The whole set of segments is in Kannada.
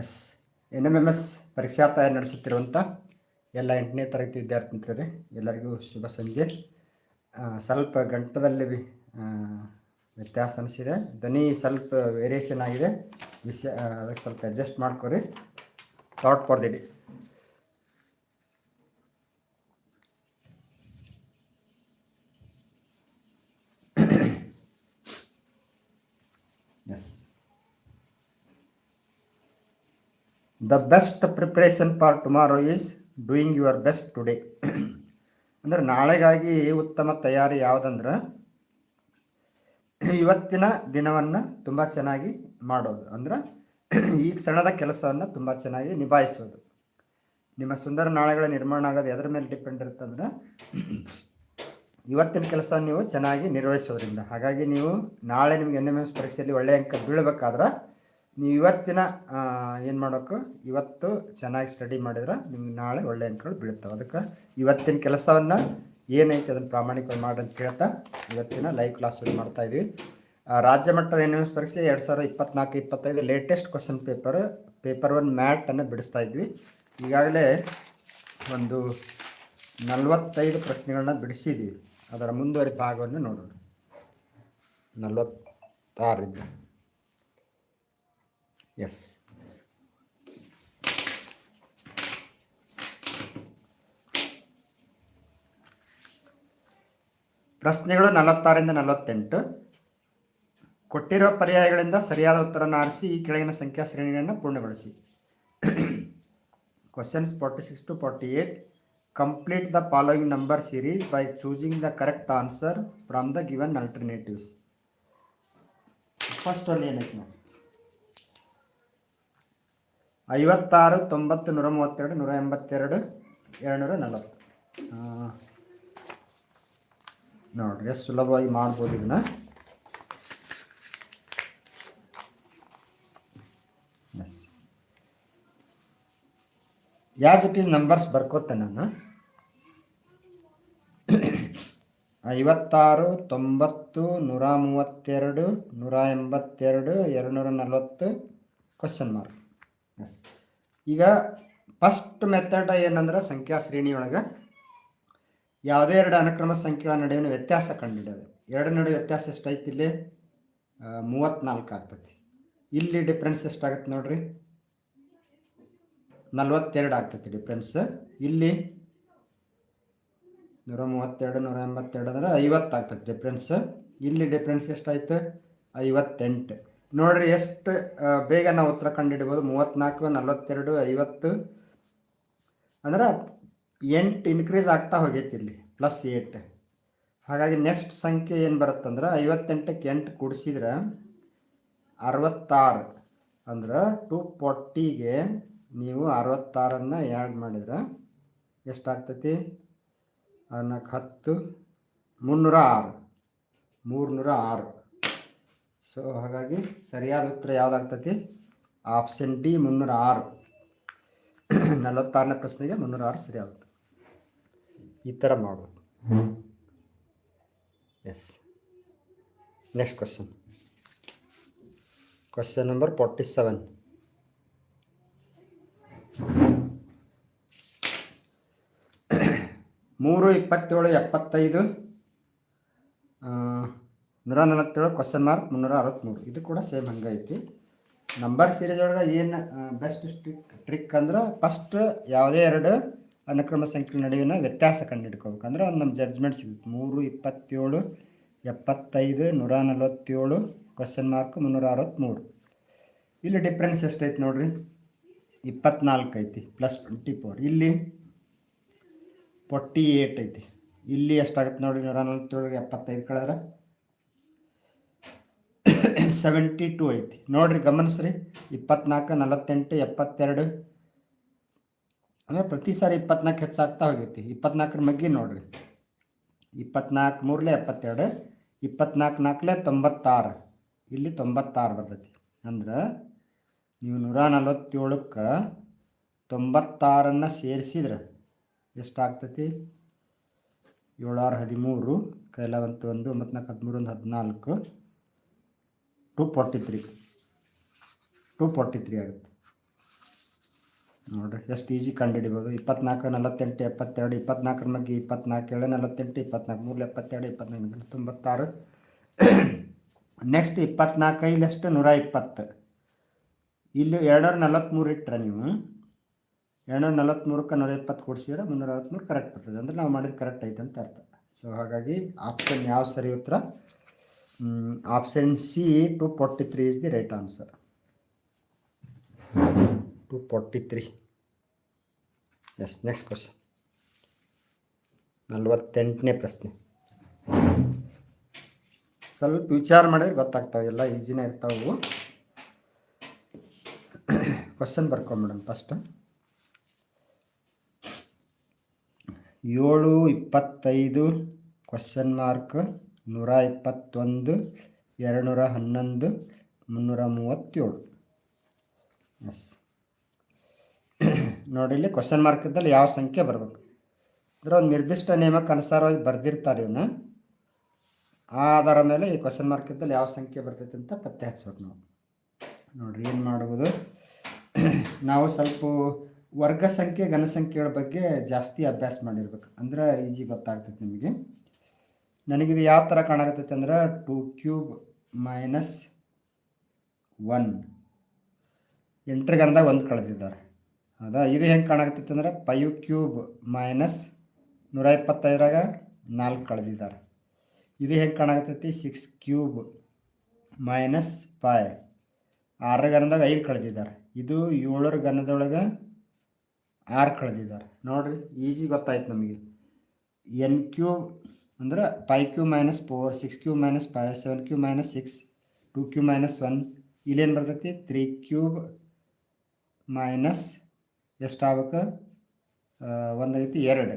S. N M M S ಪರೀಕ್ಷಾ ತಯಾರಿ ನಡೆಸುತ್ತಿರುವಂಥ ಎಲ್ಲ ಎಂಟನೇ ತರಗತಿ ವಿದ್ಯಾರ್ಥಿ ಮಿತ್ರರೇ ಎಲ್ಲರಿಗೂ ಶುಭ ಸಂಜೆ. ಸ್ವಲ್ಪ ಗಂಟದಲ್ಲಿ ವ್ಯತ್ಯಾಸ ಅನಿಸಿದೆ. ಧ್ವನಿ ಸ್ವಲ್ಪ ವೇರಿಯೇಷನ್ ಆಗಿದೆ. ವಿಷಯ, ಅದಕ್ಕೆ ಸ್ವಲ್ಪ ಅಡ್ಜಸ್ಟ್ ಮಾಡ್ಕೊರಿ. Thought for the day is the best preparation for tomorrow is doing your best today ಅಂದರೆ ನಾಳೆಗಾಗಿ ಉತ್ತಮ ತಯಾರಿ ಯಾವುದಂದ್ರೆ ಇವತ್ತಿನ ದಿನವನ್ನು ತುಂಬ ಚೆನ್ನಾಗಿ ಮಾಡೋದು. ಅಂದರೆ ಈ ಕ್ಷಣದ ಕೆಲಸವನ್ನು ತುಂಬ ಚೆನ್ನಾಗಿ ನಿಭಾಯಿಸೋದು. ನಿಮ್ಮ ಸುಂದರ ನಾಳೆಗಳ ನಿರ್ಮಾಣ ಆಗೋದು ಎದ್ರ ಮೇಲೆ ಡಿಪೆಂಡ್ ಇರುತ್ತಂದ್ರೆ ಇವತ್ತಿನ ಕೆಲಸ ನೀವು ಚೆನ್ನಾಗಿ ನಿರ್ವಹಿಸೋದ್ರಿಂದ. ಹಾಗಾಗಿ ನೀವು ನಾಳೆ ನಿಮ್ಗೆ ಎನ್ ಎಂ ಎಸ್ ಪರೀಕ್ಷೆಯಲ್ಲಿ ಒಳ್ಳೆಯ ಅಂಕ ಬೀಳಬೇಕಾದ್ರೆ ನೀವು ಇವತ್ತಿನ ಏನು ಮಾಡಬೇಕು ಇವತ್ತು ಚೆನ್ನಾಗಿ ಸ್ಟಡಿ ಮಾಡಿದ್ರೆ ನಿಮ್ಗೆ ನಾಳೆ ಒಳ್ಳೆ ಅಂಕಗಳು ಬೀಳ್ತಾವೆ ಅದಕ್ಕೆ ಇವತ್ತಿನ ಕೆಲಸವನ್ನು ಏನೈತೆ ಅದನ್ನು ಪ್ರಾಮಾಣಿಕವಾಗಿ ಮಾಡಿ ಅಂತ ಹೇಳ್ತಾ ಇವತ್ತಿನ ಲೈವ್ ಕ್ಲಾಸ್ ಶುರು ಮಾಡ್ತಾ ಇದ್ವಿ. ರಾಜ್ಯ ಮಟ್ಟದ ಏನು ಪರೀಕ್ಷೆ? ಎರಡು ಸಾವಿರದ ಇಪ್ಪತ್ನಾಲ್ಕು, ಇಪ್ಪತ್ತೈದು latest question paper paper one ಮ್ಯಾಟನ್ನು ಬಿಡಿಸ್ತಾ ಇದ್ವಿ. ಈಗಾಗಲೇ ಒಂದು ನಲವತ್ತೈದು ಪ್ರಶ್ನೆಗಳನ್ನ ಬಿಡಿಸಿದ್ದೀವಿ ಅದರ ಮುಂದುವರಿದ ಭಾಗವನ್ನು ನೋಡೋಣ. ನಲವತ್ತಾರಿದ್ದು ಎಸ್ ಪ್ರಶ್ನೆಗಳು ನಲವತ್ತಾರರಿಂದ ನಲವತ್ತೆಂಟು. ಕೊಟ್ಟಿರುವ ಪರ್ಯಾಯಗಳಿಂದ ಸರಿಯಾದ ಉತ್ತರವನ್ನು ಆರಿಸಿ, ಈ ಕೆಳಗಿನ ಸಂಖ್ಯಾ ಶ್ರೇಣಿಯನ್ನು ಪೂರ್ಣಗೊಳಿಸಿ. Questions forty six to forty eight complete the following number series by choosing the correct answer from the given alternatives first ಅಲ್ಲಿ ಏನೈತೆ ಐವತ್ತಾರು, ತೊಂಬತ್ತು, ನೂರ ಮೂವತ್ತೆರಡು, ನೂರ ಎಂಬತ್ತೆರಡು, ಎರಡುನೂರ ನಲವತ್ತು. ನೋಡ್ರಿ, ಎಷ್ಟು ಸುಲಭವಾಗಿ ಮಾಡ್ಬೋದು ಇದನ್ನ. Yes as it is numbers ಬರ್ಕೋತೆ ನಾನು. ಐವತ್ತಾರು, ತೊಂಬತ್ತು, ನೂರ ಮೂವತ್ತೆರಡು, ನೂರ ಎಂಬತ್ತೆರಡು, ಎರಡುನೂರ ನಲವತ್ತು ಕ್ವಶನ್ ಮಾರ್ಕ್ ಎಸ್ ಈಗ ಫಸ್ಟ್ ಮೆಥಡ್ ಏನಂದ್ರೆ ಸಂಖ್ಯಾ ಶ್ರೇಣಿಯೊಳಗೆ ಯಾವುದೇ ಎರಡು ಅನುಕ್ರಮ ಸಂಖ್ಯೆಗಳ ನಡುವಿನ ವ್ಯತ್ಯಾಸ ಕಂಡುಹಿಡಿಯೋದು ಎರಡು ನಡುವೆ ವ್ಯತ್ಯಾಸ ಎಷ್ಟಾಯ್ತು ಇಲ್ಲಿ? ಮೂವತ್ತ್ನಾಲ್ಕು ಆಗ್ತೈತಿ. ಇಲ್ಲಿ ಡಿಫ್ರೆನ್ಸ್ ಎಷ್ಟಾಗತ್ತೆ ನೋಡ್ರಿ? ನಲ್ವತ್ತೆರಡು ಆಗ್ತೈತಿ ಡಿಫ್ರೆನ್ಸ್ ಇಲ್ಲಿ ನೂರ ಮೂವತ್ತೆರಡು, ನೂರ ಎಂಬತ್ತೆರಡು ಅಂದ್ರೆ ಐವತ್ತು ಆಗ್ತೈತಿ ಡಿಫ್ರೆನ್ಸ್ ಇಲ್ಲಿ ಡಿಫ್ರೆನ್ಸ್ ಎಷ್ಟಾಯ್ತು? ಐವತ್ತೆಂಟು. ನೋಡ್ರಿ ಎಷ್ಟು ಬೇಗ ನಾವು ಉತ್ತರ ಕಂಡುಹಿಡಿಬೋದು ಮೂವತ್ತ್ನಾಲ್ಕು ನಲವತ್ತೆರಡು, ಐವತ್ತು. ಅಂದ್ರೆ ಎಂಟು ಇನ್ಕ್ರೀಸ್ ಆಗ್ತಾ ಹೋಗೈತಿ ಇಲ್ಲಿ ಪ್ಲಸ್ ಏಟ್ ಹಾಗಾಗಿ ನೆಕ್ಸ್ಟ್ ಸಂಖ್ಯೆ ಏನು ಬರುತ್ತಂದ್ರೆ ಐವತ್ತೆಂಟಕ್ಕೆ ಎಂಟು ಕೂಡಿಸಿದ್ರೆ ಅರವತ್ತಾರು. ಅಂದ್ರೆ ಟು ಫೋರ್ಟಿಗೆ ನೀವು ಅರವತ್ತಾರನ್ನು ಆ್ಯಡ್ ಮಾಡಿದ್ರೆ ಎಷ್ಟಾಗ್ತೈತಿ? ಅನ್ನಕ್ಕೆ ಹತ್ತು ಮುನ್ನೂರ ಆರು ಮೂರುನೂರ ಆರು ಸೊ ಹಾಗಾಗಿ ಸರಿಯಾದ ಉತ್ತರ ಯಾವುದಾಗ್ತತಿ? ಆಪ್ಷನ್ ಡಿ ಮುನ್ನೂರ ಆರು ನಲವತ್ತಾರನೇ ಪ್ರಶ್ನೆಗೆ ಮುನ್ನೂರ ಆರು ಸರಿಯಾಗುತ್ತೆ. ಈ ಥರ ಮಾಡ್ಬೋದು yes next question question number forty seven ಮೂರು ಇಪ್ಪತ್ತೇಳು ಎಪ್ಪತ್ತೈದು ನೂರ ನಲವತ್ತೇಳು ಕ್ವಶನ್ ಮಾರ್ಕ್ ಮುನ್ನೂರ ಅರವತ್ತ್ಮೂರು ಇದು ಕೂಡ ಸೇಮ್ ಹಂಗೈತಿ ನಂಬರ್ ಸೀರೀಸ್ ಒಳಗೆ ಏನು ಬೆಸ್ಟ್ ಟ್ರಿಕ್ ಟ್ರಿಕ್ ಅಂದ್ರೆ ಫಸ್ಟ್ ಯಾವುದೇ ಎರಡು ಅನುಕ್ರಮ ಸಂಖ್ಯೆ ನಡುವಿನ ವ್ಯತ್ಯಾಸ ಕಂಡುಹಿಡ್ಕೋಬೇಕು ಅಂದ್ರೆ ಒಂದು ನಮ್ಮ ಜಡ್ಜ್ಮೆಂಟ್ ಸಿಗುತ್ತೆ. ಮೂರು, ಇಪ್ಪತ್ತೇಳು, ಎಪ್ಪತ್ತೈದು, ನೂರ ನಲವತ್ತೇಳು ಕ್ವಶನ್ ಮಾರ್ಕ್ ಮುನ್ನೂರ ಅರವತ್ತ್ಮೂರು ಇಲ್ಲಿ ಡಿಫ್ರೆನ್ಸ್ ಎಷ್ಟೈತಿ ನೋಡ್ರಿ? ಇಪ್ಪತ್ನಾಲ್ಕು ಐತಿ ಪ್ಲಸ್ ಟ್ವೆಂಟಿ ಫೋರ್ ಇಲ್ಲಿ ಫೋರ್ಟಿ ಏಯ್ಟ್ ಐತಿ. ಇಲ್ಲಿ ಎಷ್ಟಾಗುತ್ತೆ ನೋಡ್ರಿ? ನೂರ ನಲವತ್ತೇಳು, ಎಪ್ಪತ್ತೈದು ಕಳೆದ್ರೆ ಸೆವೆಂಟಿ ಟೂ ಐತಿ. ನೋಡ್ರಿ ಗಮನಿಸ್ರಿ. ಇಪ್ಪತ್ನಾಲ್ಕು, ನಲವತ್ತೆಂಟು, ಎಪ್ಪತ್ತೆರಡು. ಅಂದರೆ ಪ್ರತಿ ಸಾರಿ ಇಪ್ಪತ್ನಾಲ್ಕು ಹೆಚ್ಚಾಗ್ತಾ ಹೋಗೈತಿ. ಇಪ್ಪತ್ನಾಲ್ಕರ ಮಗ್ಗಿ ನೋಡ್ರಿ. ಇಪ್ಪತ್ನಾಲ್ಕು ಮೂರಲೆ ಎಪ್ಪತ್ತೆರಡು, ಇಪ್ಪತ್ನಾಲ್ಕು ನಾಲ್ಕಲೆ ತೊಂಬತ್ತಾರು. ಇಲ್ಲಿ ತೊಂಬತ್ತಾರು ಬರ್ತೈತಿ. ಅಂದ್ರೆ ನೀವು ನೂರ ನಲವತ್ತೇಳಕ್ಕೆ ತೊಂಬತ್ತಾರನ್ನು ಸೇರಿಸಿದ್ರೆ ಎಷ್ಟಾಗ್ತೈತಿ? ಏಳಾರು ಹದಿಮೂರು ಕೈಲಾವಂತ ಒಂದು ಒಂಬತ್ತು ನಾಲ್ಕು ಹದಿಮೂರು, ಒಂದು ಹದಿನಾಲ್ಕು. Two forty three. Two forty three ಆಗುತ್ತೆ. ನೋಡಿರಿ, ಎಷ್ಟು ಈಸಿ ಕಂಡುಹಿಡಿಬೋದು. ಇಪ್ಪತ್ನಾಲ್ಕು, ನಲವತ್ತೆಂಟು, ಎಪ್ಪತ್ತೆರಡು, ಇಪ್ಪತ್ನಾಲ್ಕರ ಬಗ್ಗೆ ಇಪ್ಪತ್ನಾಲ್ಕು, ಏಳು, ನಲವತ್ತೆಂಟು, ಇಪ್ಪತ್ನಾಲ್ಕು, ಮೂರು, ಎಪ್ಪತ್ತೆರಡು, ಇಪ್ಪತ್ನಾಲ್ಕು ತೊಂಬತ್ತಾರು. ನೆಕ್ಸ್ಟ್ ಇಪ್ಪತ್ನಾಲ್ಕು ಐದಷ್ಟು ನೂರ ಇಪ್ಪತ್ತು ಇಲ್ಲಿ ಎರಡುನೂರ ನಲವತ್ತ್ಮೂರು ಇಟ್ಟರೆ ನೀವು ಎರಡುನೂರ ನಲವತ್ತ್ಮೂರಕ್ಕೆ ನೂರ ಇಪ್ಪತ್ತು ಕೊಡಿಸಿದ್ರೆ ಮುನ್ನೂರ ನಲವತ್ತ್ಮೂರು ಕರೆಕ್ಟ್ ಬರ್ತದೆ. ಅಂದರೆ ನಾವು ಮಾಡಿದ ಕರೆಕ್ಟ್ ಐತೆ ಅಂತ ಅರ್ಥ. ಸೊ ಹಾಗಾಗಿ ಆಪ್ಷನ್ ಯಾವ ಸರಿ ಉತ್ತರ? Option C two forty three is the right answer two forty three yes next question ನಲ್ವತ್ತೆಂಟನೇ ಪ್ರಶ್ನೆ. ಸ್ವಲ್ಪ ವಿಚಾರ ಮಾಡಿದ್ರೆ ಗೊತ್ತಾಗ್ತಾವೆ, ಎಲ್ಲ ಈಸಿನೇ ಇರ್ತಾವು. ಕ್ವಶನ್ ಮೇಡಮ್ ಫಸ್ಟ್ ಏಳು ಇಪ್ಪತ್ತೈದು ಕ್ವಶನ್ ಮಾರ್ಕ್ ನೂರ ಇಪ್ಪತ್ತೊಂದು, ಎರಡುನೂರ ಹನ್ನೊಂದು, ಮುನ್ನೂರ ಮೂವತ್ತೇಳು. ಎಸ್ ನೋಡಿ, ಇಲ್ಲಿ ಕ್ವಶನ್ ಮಾರ್ಕ್ ಇದ್ದಲ್ಲಿ ಯಾವ ಸಂಖ್ಯೆ ಬರಬೇಕು? ಅಂದರೆ ಒಂದು ನಿರ್ದಿಷ್ಟ ನಿಯಮಕ್ಕೆ ಅನುಸಾರವಾಗಿ ಬರೆದಿರ್ತಾರೆ ಇವನ್ನ ಆಧಾರ ಮೇಲೆ ಈ ಕ್ವಶನ್ ಮಾರ್ಕ್ ಇದ್ದಲ್ಲಿ ಯಾವ ಸಂಖ್ಯೆ ಬರ್ತೈತೆ ಅಂತ ಪತ್ತೆ ಹಚ್ಬೇಕು ನಾವು. ನೋಡಿರಿ, ಏನು ಮಾಡುವುದು? ನಾವು ಸ್ವಲ್ಪ ವರ್ಗ ಸಂಖ್ಯೆ, ಘನ ಸಂಖ್ಯೆಗಳ ಬಗ್ಗೆ ಜಾಸ್ತಿ ಅಭ್ಯಾಸ ಮಾಡಿರ್ಬೇಕು. ಅಂದ್ರೆ ಈಜಿ ಗೊತ್ತಾಗ್ತೈತೆ ನಿಮಗೆ. ನನಗಿದು ಯಾವ ಥರ ಕಾಣಕತ್ತೈತೆ ಅಂದ್ರೆ ಟೂ ಕ್ಯೂಬ್ ಮೈನಸ್ ಒನ್. ಎಂಟರ ಗಣದಾಗ ಒಂದು ಕಳೆದಿದ್ದಾರೆ. ಹೌದಾ? ಇದು ಹೆಂಗೆ ಕಾಣಕತ್ತೈತೆ ಅಂದ್ರೆ ಫೈವ್ ಕ್ಯೂಬ್ ಮೈನಸ್ ನೂರ ಇಪ್ಪತ್ತೈದರಾಗ ನಾಲ್ಕು ಕಳೆದಿದ್ದಾರೆ. ಇದು ಹೆಂಗೆ ಕಾಣಕತ್ತೈತಿ? ಸಿಕ್ಸ್ ಕ್ಯೂಬ್ ಮೈನಸ್ ಫೈ ಆರರ ಗನದಾಗ ಐದು ಕಳೆದಿದ್ದಾರೆ. ಇದು ಏಳರ ಗನದೊಳಗೆ ಆರು ಕಳೆದಿದ್ದಾರೆ. ನೋಡ್ರಿ, ಈಜಿ ಗೊತ್ತಾಯ್ತು ನಮಗೆ. ಎನ್ ಕ್ಯೂಬ್ ಅಂದ್ರೆ five cube minus four six cube minus five seven cube minus six two cube minus one ಇಲ್ಲೇನು ಬರ್ತೈತಿ? ತ್ರೀ ಕ್ಯೂಬ್ ಮೈನಸ್ ಎಷ್ಟು ಆಗ್ಬೇಕು? ಒಂದೈತಿ ಎರಡು.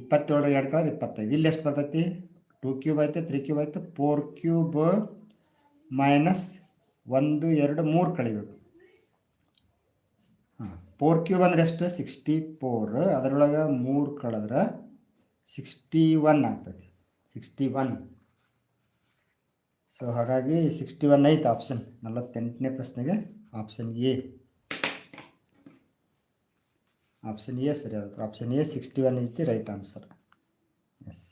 ಇಪ್ಪತ್ತೇಳು ಎರಡು ಕಳೆದ ಇಪ್ಪತ್ತೈದು. ಇಲ್ಲಿ ಎಷ್ಟು ಬರ್ತೈತಿ? ಟೂ ಕ್ಯೂಬ್ ಆಯ್ತು ತ್ರೀ ಕ್ಯೂಬ್ ಆಯ್ತು ಫೋರ್ ಕ್ಯೂಬ್ ಮೈನಸ್ ಒಂದು, ಎರಡು, ಮೂರು ಕಳಿಬೇಕು. ಹಾಂ ಫೋರ್ ಕ್ಯೂಬ್ ಅಂದ್ರೆ ಎಷ್ಟು? ಸಿಕ್ಸ್ಟಿ ಫೋರ್ ಅದರೊಳಗೆ ಮೂರು ಕಳೆದ್ರೆ ಸಿಕ್ಸ್ಟಿ ಒನ್ ಆಗ್ತದೆ. Sixty one. ಸೊ ಹಾಗಾಗಿ ಸಿಕ್ಸ್ಟಿ ಒನ್ ಐತೆ ಆಪ್ಷನ್ ನಲವತ್ತೆಂಟನೇ ಪ್ರಶ್ನೆಗೆ ಆಪ್ಷನ್ ಎ ಆಪ್ಷನ್ ಎ ಸರಿ ಆಗುತ್ತೆ option A sixty one is the right answer yes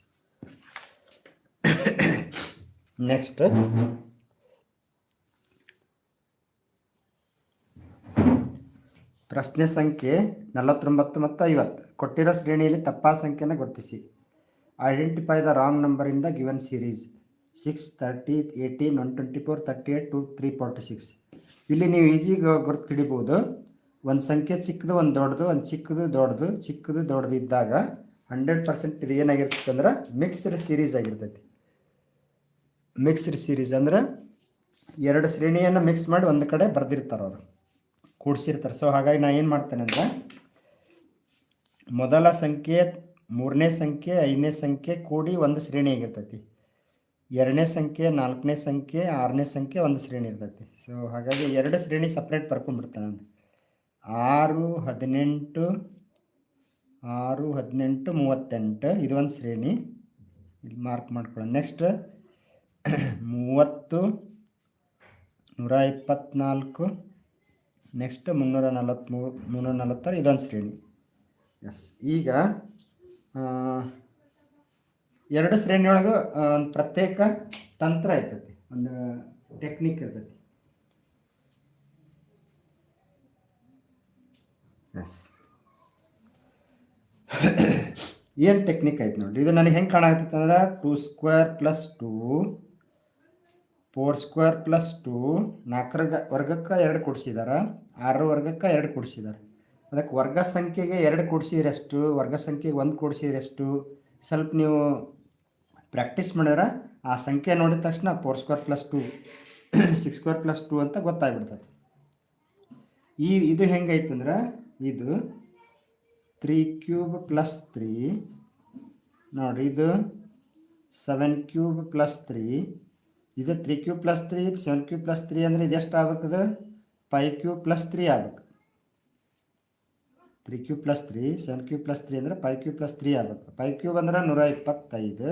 next ಪ್ರಶ್ನೆ ಸಂಖ್ಯೆ ನಲವತ್ತೊಂಬತ್ತು ಮತ್ತು ಐವತ್ತು. ಕೊಟ್ಟಿರೋ ಶ್ರೇಣಿಯಲ್ಲಿ ತಪ್ಪಾ ಸಂಖ್ಯೆನ ಗುರುತಿಸಿ. Identify the wrong number in the given series six thirty eighteen one twenty four thirty eight two three forty six ಇಲ್ಲಿ ನೀವು ಈಸಿಗೆ ಗುರುತು ಹಿಡಿಬೋದು ಒಂದು ಸಂಖ್ಯೆ ಚಿಕ್ಕದು, ಒಂದು ದೊಡ್ಡದು, ಒಂದು ಚಿಕ್ಕದು, ದೊಡ್ಡದು ಚಿಕ್ಕದು, ದೊಡ್ಡದು ಇದ್ದಾಗ ಹಂಡ್ರೆಡ್ ಪರ್ಸೆಂಟ್ ಇದು ಏನಾಗಿರ್ತದೆ ಅಂದ್ರೆ ಮಿಕ್ಸ್ಡ್ ಸೀರೀಸ್ ಆಗಿರ್ತೈತಿ. ಮಿಕ್ಸ್ಡ್ ಸೀರೀಸ್ ಅಂದ್ರೆ ಎರಡು ಶ್ರೇಣಿಯನ್ನು ಮಿಕ್ಸ್ ಮಾಡಿ ಒಂದು ಕಡೆ ಬರೆದಿರ್ತಾರೆ ಅವರು ಕೂಡಿಸಿರ್ತಾರೆ. ಸೊ ಹಾಗಾಗಿ ನಾನು ಏನು ಮಾಡ್ತೇನೆ ಅಂದರೆ, ಮೊದಲ ಸಂಖ್ಯೆ, ಮೂರನೇ ಸಂಖ್ಯೆ, ಐದನೇ ಸಂಖ್ಯೆ ಕೂಡಿ ಒಂದು ಶ್ರೇಣಿ ಆಗಿರ್ತೈತಿ. ಎರಡನೇ ಸಂಖ್ಯೆ, ನಾಲ್ಕನೇ ಸಂಖ್ಯೆ, ಆರನೇ ಸಂಖ್ಯೆ ಒಂದು ಶ್ರೇಣಿ ಇರ್ತೈತಿ. ಸೊ ಹಾಗಾಗಿ ಎರಡು ಶ್ರೇಣಿ ಸಪ್ರೇಟ್ ಬರ್ಕೊಂಡ್ಬಿಡ್ತೇನೆ ನಾನು. ಆರು, ಹದಿನೆಂಟು ಆರು, ಹದಿನೆಂಟು, ಮೂವತ್ತೆಂಟು, ಇದು ಒಂದು ಶ್ರೇಣಿ. ಇಲ್ಲಿ ಮಾರ್ಕ್ ಮಾಡ್ಕೊಳ್ಳೋಣ. ನೆಕ್ಸ್ಟ್ ಮೂವತ್ತು, ನೂರ ಇಪ್ಪತ್ತ್ನಾಲ್ಕು ನೆಕ್ಸ್ಟ್ ಮುನ್ನೂರ ನಲವತ್ತ್ಮೂರು ಮುನ್ನೂರ ನಲವತ್ತಾರು ಇದೊಂದು ಶ್ರೇಣಿ. ಎಸ್ ಈಗ ಎರಡು ಶ್ರೇಣಿಯೊಳಗೆ ಒಂದು ಪ್ರತ್ಯೇಕ ತಂತ್ರ ಇರ್ತೈತಿ, ಒಂದು ಟೆಕ್ನಿಕ್ ಇರ್ತೈತಿ. ಎಸ್ ಏನು ಟೆಕ್ನಿಕ್ ಐತೆ ನೋಡಿರಿ? ಇದು ನನಗೆ ಹೆಂಗೆ ಕಾಣಾಕತ್ತೈತೆ ಅಂದ್ರೆ two square plus two four square plus two ನಾಲ್ಕರ ವರ್ಗಕ್ಕೆ ಎರಡು ಕೊಡಿಸಿದ್ದಾರೆ ಆರು ವರ್ಗಕ್ಕೆ ಎರಡು ಕೊಡಿಸಿದ್ದಾರೆ ಅದಕ್ಕೆ ವರ್ಗ ಸಂಖ್ಯೆಗೆ ಎರಡು ಕೊಡಿಸಿದ್ರೆಷ್ಟು ವರ್ಗ ಸಂಖ್ಯೆಗೆ ಒಂದು ಕೊಡಿಸಿದ್ರೆಷ್ಟು ಸ್ವಲ್ಪ ನೀವು ಪ್ರಾಕ್ಟೀಸ್ ಮಾಡಿದ್ರೆ ಆ ಸಂಖ್ಯೆ ನೋಡಿದ ತಕ್ಷಣ four square plus two, six square plus two ಅಂತ ಗೊತ್ತಾಗ್ಬಿಡ್ತದೆ. ಈ, ಇದು ಹೆಂಗೈತೆ ಅಂದ್ರೆ, ಇದು ತ್ರೀ ಕ್ಯೂಬ್ ಪ್ಲಸ್ ತ್ರೀ, ನೋಡಿರಿ ಇದು ಸೆವೆನ್ ಕ್ಯೂಬ್ ಪ್ಲಸ್ ತ್ರೀ ಇದು three cube plus three seven cube plus three ಅಂದರೆ ಇದೆಷ್ಟು ಆಗ್ಬೇಕದು? ಫೈವ್ ಕ್ಯೂ ಪ್ಲಸ್ ತ್ರೀ ಆಗ್ಬೇಕು. Three cube plus three seven cube plus three ಅಂದರೆ ಫೈವ್ ಕ್ಯೂ ಪ್ಲಸ್ ತ್ರೀ ಆಗ್ಬೇಕು. ಫೈವ್ ಕ್ಯೂಬ್ ಅಂದ್ರೆ ನೂರ ಇಪ್ಪತ್ತೈದು,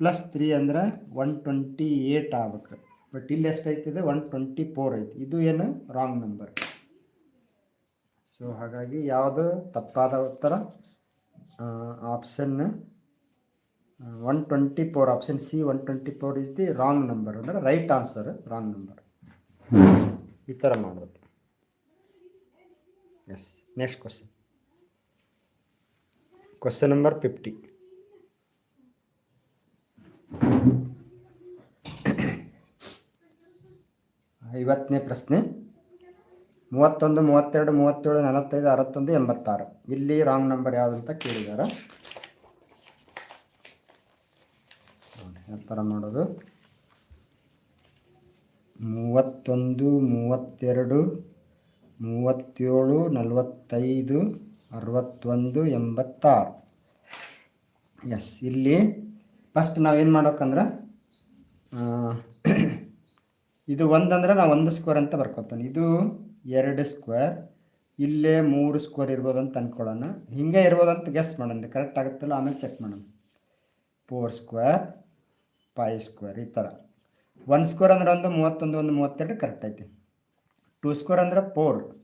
ಪ್ಲಸ್ ತ್ರೀ ಅಂದ್ರೆ ಒನ್ ಟ್ವೆಂಟಿ ಏಯ್ಟ್ ಆಗ್ಬೇಕು. ಬಟ್ ಇಲ್ಲಿ ಎಷ್ಟೈತಿದೆ ಒನ್ ಟ್ವೆಂಟಿ ಫೋರ್ ಐತಿ. ಇದು ಏನು? Wrong number. ಸೊ ಹಾಗಾಗಿ ಯಾವುದು ತಪ್ಪಾದ ಉತ್ತರ? Option one twenty four option C one twenty four is the wrong number ಅಂದರೆ ರೈಟ್ ಆನ್ಸರ್ ರಾಂಗ್ ನಂಬರ್ ಈ ಥರ ಮಾಡೋದು yes next question question number fifty ಐವತ್ತನೇ ಪ್ರಶ್ನೆ. ಮೂವತ್ತೊಂದು, ಮೂವತ್ತೆರಡು, ಮೂವತ್ತೇಳು, ನಲವತ್ತೈದು, ಅರವತ್ತೊಂದು, ಎಂಬತ್ತಾರು. ಇಲ್ಲಿ ರಾಂಗ್ ನಂಬರ್ ಯಾವುದಂತ ಅಂತ ಕೇಳಿದ್ದಾರೆ ನೋಡಿ, ಯಾವ ಥರ ಮಾಡೋದು. ಮೂವತ್ತೊಂದು ಮೂವತ್ತೆರಡು ಮೂವತ್ತೇಳು ನಲವತ್ತೈದು ಅರವತ್ತೊಂದು ಎಂಬತ್ತಾರು. ಎಸ್ ಇಲ್ಲಿ ಫಸ್ಟ್ ನಾವೇನು ಮಾಡ್ಬೇಕಂದ್ರೆ ಆ, ಇದು ಒಂದಂದ್ರೆ ನಾವು ಒಂದು ಸ್ಕ್ವೇರ್ ಅಂತ ಬರ್ಕೊತಾನೆ. ಇದು ಎರಡು ಸ್ಕ್ವೇರ್ ಇಲ್ಲೇ ಮೂರು ಸ್ಕ್ವೇರ್ ಇರ್ಬೋದು ಅಂತ ಅಂದ್ಕೊಳ್ಳೋಣ ಹಿಂಗೆ ಇರ್ಬೋದು ಅಂತ ಗೆಸ್ ಮಾಡೋಣ ಕರೆಕ್ಟ್ ಆಗುತ್ತಲ್ಲ? ಆಮೇಲೆ ಚೆಕ್ ಮಾಡೋಣ. ಫೋರ್ ಸ್ಕ್ವೇರ್ ಫೈ ಸ್ಕ್ವೇರ್ ಈ ಥರ ಒನ್ ಸ್ಕ್ವೇರ್ ಅಂದ್ರೆ ಒಂದು, ಮೂವತ್ತೊಂದು, ಒಂದು, ಮೂವತ್ತೆರಡು ಕರೆಕ್ಟ್ ಐತಿ. ಟೂ ಸ್ಕ್ವೇರ್ ಅಂದ್ರೆ ಫೋರ್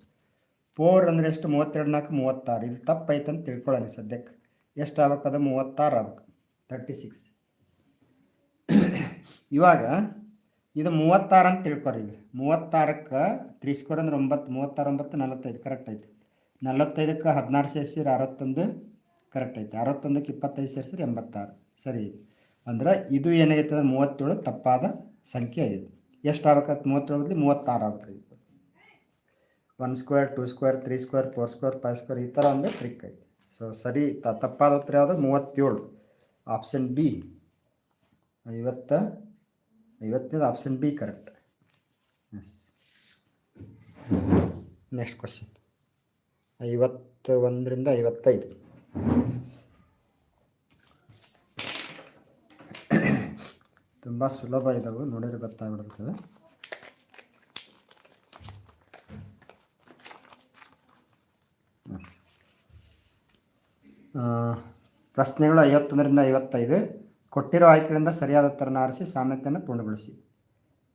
ಫೋರ್ ಅಂದರೆ ಎಷ್ಟು? ಮೂವತ್ತೆರಡು, ನಾಲ್ಕು, ಮೂವತ್ತಾರು. ಇದು ತಪ್ಪೈತೆ ಅಂತ ತಿಳ್ಕೊಳ್ಳೋಣ ಸದ್ಯಕ್ಕೆ. ಎಷ್ಟು ಆಗ್ಬೇಕು ಅದು? ಮೂವತ್ತಾರು ಆಗ್ಬೇಕು. ತರ್ಟಿ ಸಿಕ್ಸ್ ಇವಾಗ ಇದು ಮೂವತ್ತಾರು ಅಂತ ತಿಳ್ಕೊರಿ ಮೂವತ್ತಾರಕ್ಕೆ ತ್ರೀ ಸ್ಕ್ವೇರ್ ಅಂದ್ರೆ ಒಂಬತ್ತು. ಮೂವತ್ತಾರು, ಒಂಬತ್ತು, ನಲವತ್ತೈದು ಕರೆಕ್ಟ್ ಐತಿ. ನಲವತ್ತೈದಕ್ಕೆ ಹದಿನಾರು ಸೇರಿಸಿದ್ರೆ ಅರವತ್ತೊಂದು ಕರೆಕ್ಟ್ ಐತೆ. ಅರವತ್ತೊಂದಕ್ಕೆ ಇಪ್ಪತ್ತೈದು ಸೇರಿಸಿದ್ರೆ ಎಂಬತ್ತಾರು. ಸರಿ. ಐತಿ ಅಂದ್ರೆ ಇದು ಏನಾಗೈತೆ ಅಂದ್ರೆ ಮೂವತ್ತೇಳು ತಪ್ಪಾದ ಸಂಖ್ಯೆ ಆಗೈತೆ. ಎಷ್ಟು ಆಗ್ಬೇಕಾಗ್ತದೆ ಮೂವತ್ತೇಳು ಬದಲು ಮೂವತ್ತಾರು ಆಗ್ಬೇಕಾಗಿತ್ತು one square two square three square four square five square ಈ ಥರ ಒಂದು ಟ್ರಿಕ್ ಐತಿ. ಸೊ ಸರಿ, ತ, ತಪ್ಪಾದ ಉತ್ತರ ಯಾವುದು? ಮೂವತ್ತೇಳು. ಆಪ್ಷನ್ ಬಿ ಐವತ್ತ, ಐವತ್ತನೇದು option B correct yes next question ಐವತ್ತ ಒಂದರಿಂದ ಐವತ್ತೈದು. ತುಂಬ ಸುಲಭ ಇದಾವೆ ನೋಡಿದ್ರೆ ಆ, ಪ್ರಶ್ನೆಗಳು ಐವತ್ತೊಂದರಿಂದ ಐವತ್ತೈದು. ಕೊಟ್ಟಿರೋ ಆಯ್ಕೆಗಳಿಂದ ಸರಿಯಾದ ಉತ್ತರನ ಆರಿಸಿ ಸಾಮ್ಯತೆಯನ್ನು ಪೂರ್ಣಗೊಳಿಸಿ.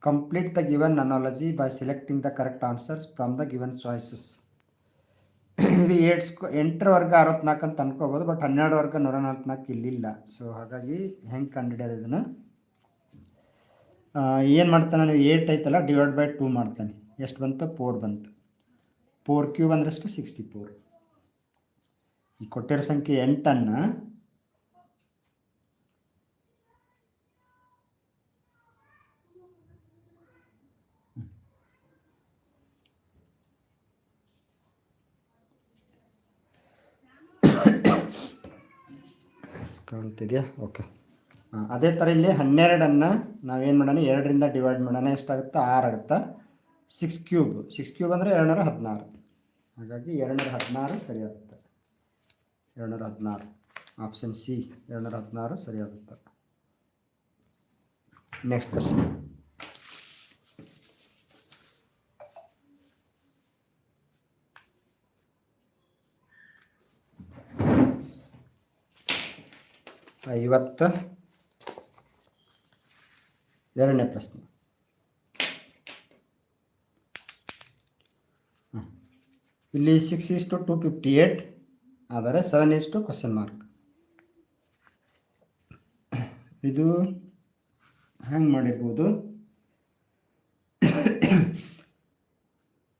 Complete the given analogy by selecting the correct answers from the given choices ಇದು ಏಟ್ಸ್ ಎಂಟರವರೆಗೆ ಎಂಟರ ವರ್ಗ ಅರವತ್ನಾಲ್ಕು ಅಂತ ಅನ್ಕೋಬೋದು ಬಟ್ ಹನ್ನೆರಡು ವರ್ಗ ನೂರ ನಲ್ವತ್ನಾಲ್ಕು ಇಲ್ಲಿಲ್ಲ. ಸೊ ಹಾಗಾಗಿ ಹೆಂಗೆ ಕಂಡುಹಿಡಿಯೋದು ಇದನ್ನು? ಏನು ಮಾಡ್ತಾನೆ ನಾನು ಏಟ್ ಐತಲ್ಲ ಡಿವೈಡ್ ಬೈ ಟೂ ಮಾಡ್ತಾನೆ. ಎಷ್ಟು ಬಂತು? ಫೋರ್ ಬಂತು. ಫೋರ್ ಕ್ಯೂಬ್ ಅಂದ್ರಷ್ಟು ಸಿಕ್ಸ್ಟಿ ಫೋರ್ ಈ ಕೊಟ್ಟಿರೋ ಸಂಖ್ಯೆ ಎಂಟನ್ನು ಕಾಣ್ತಿದೆಯಾ ಓಕೆ ಅದೇ ಥರ ಇಲ್ಲಿ ಹನ್ನೆರಡನ್ನು ನಾವೇನು ಮಾಡೋಣ? ಎರಡರಿಂದ ಡಿವೈಡ್ ಮಾಡೋಣ. ಎಷ್ಟಾಗುತ್ತೆ? ಆಗುತ್ತೆ ಸಿಕ್ಸ್ ಕ್ಯೂಬ್ ಸಿಕ್ಸ್ ಕ್ಯೂಬ್ ಅಂದರೆ ಎರಡುನೂರ ಹದಿನಾರು. ಹಾಗಾಗಿ ಎರಡುನೂರ ಹದಿನಾರು ಸರಿಯಾಗುತ್ತೆ. ಎರಡುನೂರ ಹದಿನಾರು. ಆಪ್ಷನ್ ಸಿ ಎರಡುನೂರ ಹದಿನಾರು ಸರಿಯಾಗುತ್ತೆ. ನೆಕ್ಸ್ಟ್ ಕ್ವಶನ್ ಐವತ್ತ ಎರಡನೇ ಪ್ರಶ್ನೆ. ಇಲ್ಲಿ six is to two fifty eight ಆದರೆ seven is to question mark ಇದು ಹ್ಯಾಂಗ್ ಮಾಡಿರ್ಬೋದು?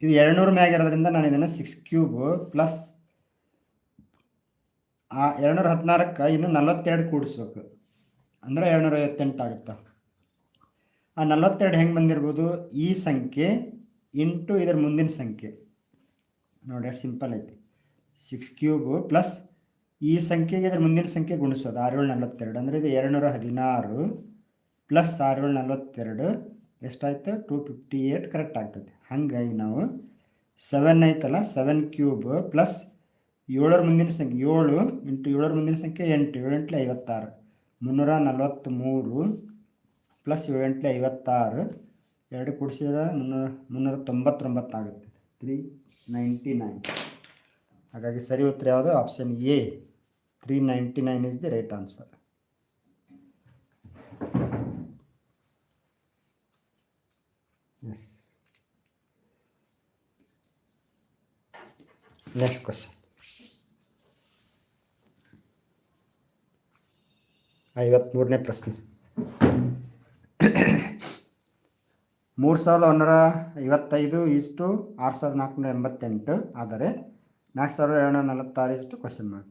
ಇದು ಎರಡುನೂರು ಮ್ಯಾಗ ಇರೋದ್ರಿಂದ ನಾನು ಇದನ್ನು ಸಿಕ್ಸ್ ಕ್ಯೂಬ್ ಪ್ಲಸ್ ಆ ಎರಡುನೂರ ಹದಿನಾರಕ್ಕೆ ಇನ್ನು ನಲವತ್ತೆರಡು ಕೂಡಿಸ್ಬೇಕು. ಅಂದರೆ ಎರಡುನೂರ ಐವತ್ತೆಂಟು ಆಗುತ್ತೆ? ಆ ನಲವತ್ತೆರಡು ಹೆಂಗೆ ಬಂದಿರ್ಬೋದು? ಈ ಸಂಖ್ಯೆ ಇಂಟು ಇದರ ಮುಂದಿನ ಸಂಖ್ಯೆ. ನೋಡ್ರಿ ಸಿಂಪಲ್ ಐತಿ. ಸಿಕ್ಸ್ ಕ್ಯೂಬು ಪ್ಲಸ್ ಈ ಸಂಖ್ಯೆಗೆ ಇದರ ಮುಂದಿನ ಸಂಖ್ಯೆ ಗುಣಿಸೋದು. ಆರೇಳು ನಲವತ್ತೆರಡು ಅಂದರೆ ಇದು ಎರಡುನೂರ ಹದಿನಾರು ಪ್ಲಸ್ ಆರೇಳು ನಲವತ್ತೆರಡು ಎಷ್ಟಾಯ್ತು? ಟು ಫಿಫ್ಟಿ ಏಯ್ಟ್ ಕರೆಕ್ಟ್ ಆಗ್ತದೆ. ಹಾಗಾಗಿ ನಾವು ಸೆವೆನ್ ಐತಲ್ಲ, ಸೆವೆನ್ ಕ್ಯೂಬ್ ಪ್ಲಸ್ ಏಳರ ಮುಂದಿನ ಸಂಖ್ಯೆ, ಏಳು ಇಂಟು ಏಳರ ಮುಂದಿನ ಸಂಖ್ಯೆ ಎಂಟು. ಏಳು ಐವತ್ತಾರು. ಮುನ್ನೂರ ನಲವತ್ತ್ಮೂರು ಪ್ಲಸ್ ಏಳು ಎಂಟ್ಲೆ ಐವತ್ತಾರು, ಎರಡು ಕೂಡಿಸಿದ್ರೆ ಮುನ್ನೂರ ಮುನ್ನೂರ ತೊಂಬತ್ತೊಂಬತ್ತು ಆಗುತ್ತೆ ತ್ರೀ ನೈಂಟಿ ನೈನ್. ಹಾಗಾಗಿ ಸರಿ ಉತ್ತರ ಯಾವುದು? Option A. Three ninety nine is the right answer. Yes. Next question. ಐವತ್ತ್ಮೂರನೇ ಪ್ರಶ್ನೆ. ಮೂರು ಸಾವಿರದ ಒಂದೂರ ಐವತ್ತೈದು ಇಷ್ಟು ಆರು ಸಾವಿರದ ನಾಲ್ಕುನೂರ ಎಂಬತ್ತೆಂಟು. ಆದರೆ ನಾಲ್ಕು ಸಾವಿರದ ಏಳ್ನೂರ ನಲವತ್ತಾರು ಇಷ್ಟು ಕ್ವಶನ್ ಮಾರ್ಕ್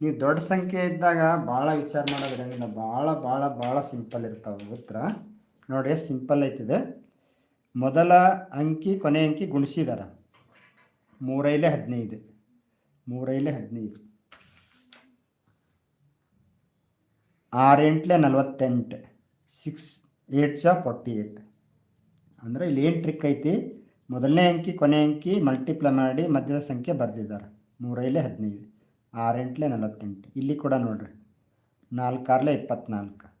ನೀವು ದೊಡ್ಡ ಸಂಖ್ಯೆ ಇದ್ದಾಗ ಭಾಳ ವಿಚಾರ ಮಾಡೋದ್ರಿಂದ ಭಾಳ ಭಾಳ ಭಾಳ ಸಿಂಪಲ್ ಇರ್ತಾವೆ. ಉತ್ತರ ನೋಡಿ ಸಿಂಪಲ್ ಐತಿದೆ. ಮೊದಲ ಅಂಕಿ, ಕೊನೆ ಅಂಕಿ ಗುಣಿಸಿದಾರ. ಮೂರೈಲೆ ಹದಿನೈದು. ಮೂರೈಲೆ ಹದಿನೈದು. ಆರೆಂಟ್ಲೆ ನಲವತ್ತೆಂಟು. ಸಿಕ್ಸ್ ಏಟ್ ಚ ಫಾರ್ಟಿ ಏಟ್ ಅಂದರೆ ಇಲ್ಲಿ ಏನು ಟ್ರಿಕ್ ಐತಿ? ಮೊದಲನೇ ಅಂಕಿ, ಕೊನೆ ಅಂಕಿ ಮಲ್ಟಿಪ್ಲೈ ಮಾಡಿ ಮಧ್ಯದ ಸಂಖ್ಯೆ ಬರೆದಿದ್ದಾರೆ. ಮೂರೈಲೆ ಹದಿನೈದು ಆರು ಎಂಟ್ಲೆ ನಲವತ್ತೆಂಟು. ಇಲ್ಲಿ ಕೂಡ ನೋಡಿರಿ ನಾಲ್ಕು ಆರ್ಲೆ ಇಪ್ಪತ್ನಾಲ್ಕು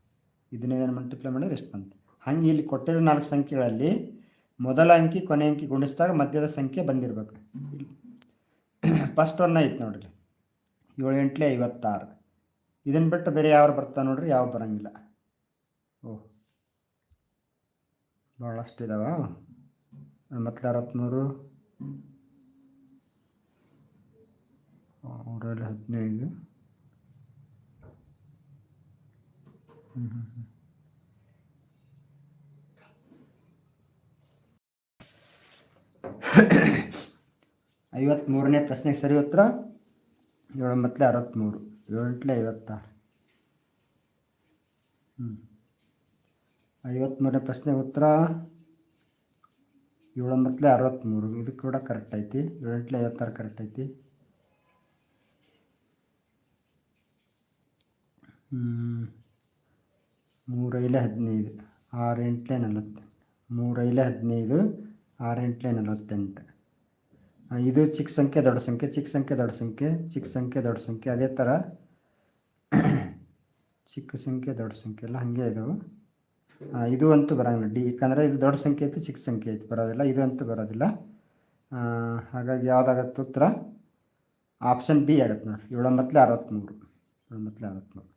ಇದನ್ನೇನು ಮಲ್ಟಿಪ್ಲೈ ಮಾಡಿದ್ರೆ ಎಷ್ಟು ಬಂತು? ಹಾಗೆ ಇಲ್ಲಿ ಕೊಟ್ಟಿರೋ ನಾಲ್ಕು ಸಂಖ್ಯೆಗಳಲ್ಲಿ ಮೊದಲ ಅಂಕಿ, ಕೊನೆ ಅಂಕಿ ಗುಣಿಸಿದಾಗ ಮಧ್ಯದ ಸಂಖ್ಯೆ ಬಂದಿರ್ಬೇಕು. ಫಸ್ಟ್ ಒನ್ನ ಐತೆ ನೋಡಿರಿ ಏಳು ಎಂಟ್ಲೆ ಐವತ್ತಾರು. ಇದನ್ನು ಬಿಟ್ಟು ಬೇರೆ ಯಾರು ಬರ್ತಾವೆ ನೋಡ್ರಿ? ಯಾವ ಬರೋಂಗಿಲ್ಲ. ಓಹ್ ಭಾಳಷ್ಟು ಇದಾವ. ಮತ್ತು ಅರವತ್ತ್ಮೂರು ಊರಲ್ಲಿ ಹದಿನೈದು. ಹ್ಞೂ ಐವತ್ತ್ಮೂರನೇ ಪ್ರಶ್ನೆಗೆ ಸರಿ ಉತ್ತರ? ಏಳು ಮತ್ತಲೆ ಅರವತ್ತ್ಮೂರು ಏಳೆಂಟ್ಲೆ ಐವತ್ತಾರು. ಹ್ಞೂ ಐವತ್ತ್ಮೂರನೇ ಪ್ರಶ್ನೆ ಉತ್ತರ. ಏಳೊಂಬತ್ತಲೇ ಅರವತ್ತ್ಮೂರು ಇದು ಕೂಡ ಕರೆಕ್ಟ್ ಐತಿ. ಏಳೆಂಟ್ಲೆ ಐವತ್ತಾರು ಕರೆಕ್ಟ್ ಐತಿ. ಮೂರೈಲೆ ಹದಿನೈದು. ಆರು ಎಂಟ್ಲೆ ನಲವತ್ತೆಂಟು. ಮೂರೈಲೆ ಹದಿನೈದು ಆರು ಎಂಟ್ಲೆ ನಲವತ್ತೆಂಟು ಇದು ಚಿಕ್ಕ ಸಂಖ್ಯೆ, ದೊಡ್ಡ ಸಂಖ್ಯೆ, ಚಿಕ್ಕ ಸಂಖ್ಯೆ, ದೊಡ್ಡ ಸಂಖ್ಯೆ, ಚಿಕ್ಕ ಸಂಖ್ಯೆ, ದೊಡ್ಡ ಸಂಖ್ಯೆ, ಅದೇ ಥರ. ಚಿಕ್ಕ ಸಂಖ್ಯೆ, ದೊಡ್ಡ ಸಂಖ್ಯೆ ಎಲ್ಲ ಹಾಗೆ ಇದಾವೆ. ಇದು ಅಂತೂ ಬರೋಂಗಿಲ್ಲ ಡಿ, ಯಾಕಂದರೆ ಇದು ದೊಡ್ಡ ಸಂಖ್ಯೆ ಐತಿ, ಚಿಕ್ಕ ಸಂಖ್ಯೆ ಐತಿ, ಬರೋದಿಲ್ಲ. ಇದು ಅಂತೂ ಬರೋದಿಲ್ಲ. ಹಾಗಾಗಿ ಯಾವುದಾಗತ್ತೆ ಉತ್ತರ? ಆಪ್ಷನ್ ಬಿ ಆಗತ್ತೆ ನೋಡಿ. ಏಳೊಂಬತ್ತಲೆ ಅರವತ್ತ್ಮೂರು ಏಳೊಂಬತ್ತಲೆ ಅರವತ್ತ್ಮೂರು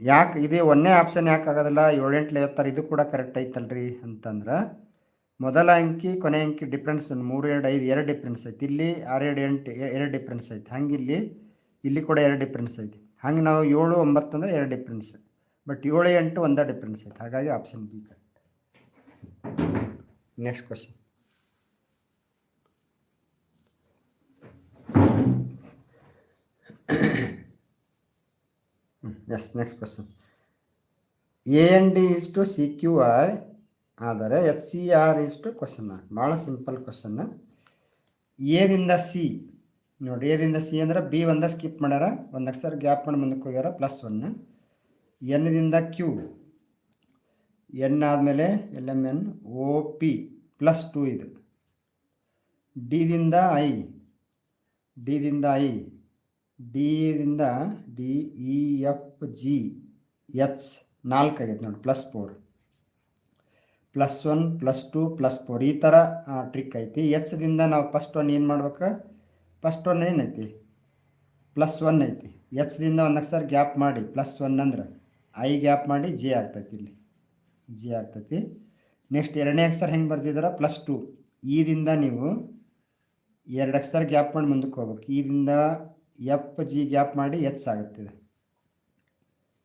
ಯಾಕೆ, ಇದೇ ಒಂದನೇ ಆಪ್ಷನ್ ಯಾಕೆ ಆಗೋದಿಲ್ಲ? ಏಳೆಂಟ್ಲೆ ಐವತ್ತಾರು ಇದು ಕೂಡ ಕರೆಕ್ಟ್ ಐತಲ್ರಿ ಅಂತಂದ್ರೆ, ಮೊದಲ ಅಂಕಿ, ಕೊನೆ ಅಂಕಿ ಡಿಫ್ರೆನ್ಸ್ ಮೂರು, ಎರಡು, ಐದು, ಎರಡು ಡಿಫ್ರೆನ್ಸ್ ಐತಿ. ಇಲ್ಲಿ ಆರು, ಎರಡು, ಎಂಟು ಎರಡು ಡಿಫ್ರೆನ್ಸ್ ಐತಿ. ಹಂಗೆ ಇಲ್ಲಿ ಇಲ್ಲಿ ಕೂಡ ಎರಡು ಡಿಫ್ರೆನ್ಸ್ ಐತಿ. ಹಂಗೆ ನಾವು ಏಳು, ಒಂಬತ್ತು ಅಂದರೆ ಎರಡು ಡಿಫ್ರೆನ್ಸ್ ಬಟ್ ಏಳು ಎಂಟು ಒಂದೇ ಡಿಫ್ರೆನ್ಸ್ ಐತೆ ಹಾಗಾಗಿ option B correct next question yes next question A N D is to C Q I ಆದರೆ H C R is to question ಭಾಳ ಸಿಂಪಲ್ ಕ್ವಶನ್ ಎದಿಂದ ಸಿ ನೋಡಿ ಎದಿಂದ ಸಿ ಅಂದ್ರೆ ಬಿ ಒಂದ ಸ್ಕಿಪ್ ಮಾಡ್ಯಾರ. ಒಂದು ಅಕ್ಷರ ಗ್ಯಾಪ್ ಮಾಡಿ ಮುಂದಕ್ಕೆ ಹೋಗ್ಯಾರ ಪ್ಲಸ್ ಒನ್ ಎನ್ದಿಂದ ಕ್ಯೂ. ಎನ್ ಆದಮೇಲೆ L M N O P plus two ಇದು. ಡಿದಿಂದ ಐ. ಡಿದಿಂದ I. ಡಿದಿಂದ D E F G H ನಾಲ್ಕು ಆಗೈತೆ ನೋಡಿ, plus four. Plus one, plus two, plus four, ಈ ಥರ ಟ್ರಿಕ್ ಐತಿ. ಎಚ್ದಿಂದ ನಾವು ಫಸ್ಟ್ ಒನ್ ಏನು ಮಾಡ್ಬೇಕು? ಫಸ್ಟ್ ಒನ್ ಏನೈತಿ ಪ್ಲಸ್ ಒನ್ ಐತಿ. ಎಚ್ದಿಂದ ಒಂದು ಸರ್ ಗ್ಯಾಪ್ ಮಾಡಿ, ಪ್ಲಸ್ ಒನ್ ಅಂದ್ರೆ. ಐ ಗ್ಯಾಪ್ ಮಾಡಿ ಜಿ ಆಗ್ತೈತಿ ಇಲ್ಲಿ. ಜಿ ಆಗ್ತೈತಿ. ನೆಕ್ಸ್ಟ್ ಎರಡನೇ ಅಕ್ಷರ ಹೆಂಗೆ ಬರ್ತಿದಾರ? ಪ್ಲಸ್ ಟು ಈದಿಂದ ನೀವು ಎರಡು ಅಕ್ಷರ ಗ್ಯಾಪ್ ಮಾಡಿ ಮುಂದಕ್ಕೆ ಹೋಗ್ಬೇಕು. ಈದಿಂದ ಎಫ್ ಜಿ ಗ್ಯಾಪ್ ಮಾಡಿ ಎಚ್ ಆಗುತ್ತಿದೆ.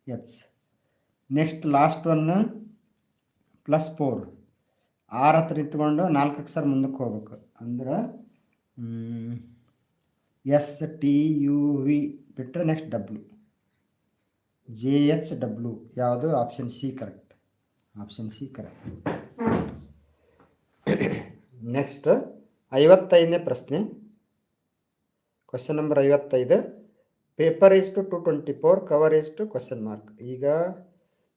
H next last one plus four ಆರು ಹತ್ರ ನಿಂತ್ಕೊಂಡು ನಾಲ್ಕು ಅಕ್ಷರ ಮುಂದಕ್ಕೆ ಹೋಗ್ಬೇಕು. ಅಂದ್ರೆ ಎಸ್ ಟಿ ಯು ವಿ ಬಿಟ್ಟರೆ next W J H W ಯಾವುದು? Option C correct option C correct next ಐವತ್ತೈದನೇ ಪ್ರಶ್ನೆ. ಕ್ವಶನ್ ನಂಬರ್ ಐವತ್ತೈದು. Paper is to twenty four cover is to question mark ಈಗ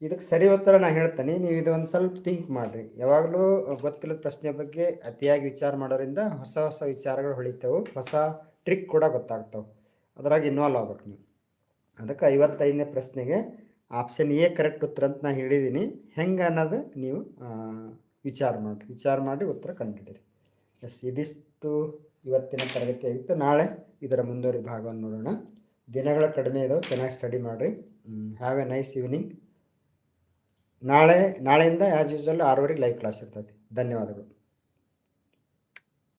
ಇದಕ್ಕೆ ಸರಿ ಉತ್ತರ ನಾನು ಹೇಳ್ತೇನೆ. ನೀವು ಇದು ಒಂದು ಸ್ವಲ್ಪ ಥಿಂಕ್ ಮಾಡಿರಿ. ಯಾವಾಗಲೂ ಗೊತ್ತಿಲ್ಲದ ಪ್ರಶ್ನೆ ಬಗ್ಗೆ ಅತಿಯಾಗಿ ವಿಚಾರ ಮಾಡೋದ್ರಿಂದ ಹೊಸ ಹೊಸ ವಿಚಾರಗಳು ಹೊಳಿತಾವೆ. ಹೊಸ ಟ್ರಿಕ್ ಕೂಡ ಗೊತ್ತಾಗ್ತವೆ. ಅದ್ರಾಗ ಇನ್ವಾಲ್ವ್ ಆಗ್ಬೇಕು ನೀವು. ಅದಕ್ಕೆ ಐವತ್ತೈದನೇ ಪ್ರಶ್ನೆಗೆ ಆಪ್ಷನ್ ಎ ಕರೆಕ್ಟ್ ಉತ್ತರ ಅಂತ ನಾನು ಹೇಳಿದ್ದೀನಿ ಹೆಂಗೆ ಅನ್ನೋದು ನೀವು ವಿಚಾರ ಮಾಡಿ. ವಿಚಾರ ಮಾಡಿ ಉತ್ತರ ಕಂಡುಹಿಡಿರಿ. ಎಸ್ ಇದಿಷ್ಟು ಇವತ್ತಿನ ತರಗತಿ ಆಗಿತ್ತು. ನಾಳೆ ಇದರ ಮುಂದುವರಿದ ಭಾಗವನ್ನು ನೋಡೋಣ. ದಿನಗಳ ಕಡಿಮೆ ಇದಾವೆ, ಚೆನ್ನಾಗಿ ಸ್ಟಡಿ ಮಾಡಿರಿ. ಹ್ಯಾವ್ ಎ ನೈಸ್ ಈವ್ನಿಂಗ್ ನಾಳೆ, ನಾಳೆಯಿಂದ ಆ್ಯಸ್ ಯೂಸ್ವಲ್ ಆರೂವರೆಗೆ ಲೈವ್ ಕ್ಲಾಸ್ ಇರ್ತೈತಿ. ಧನ್ಯವಾದಗಳು.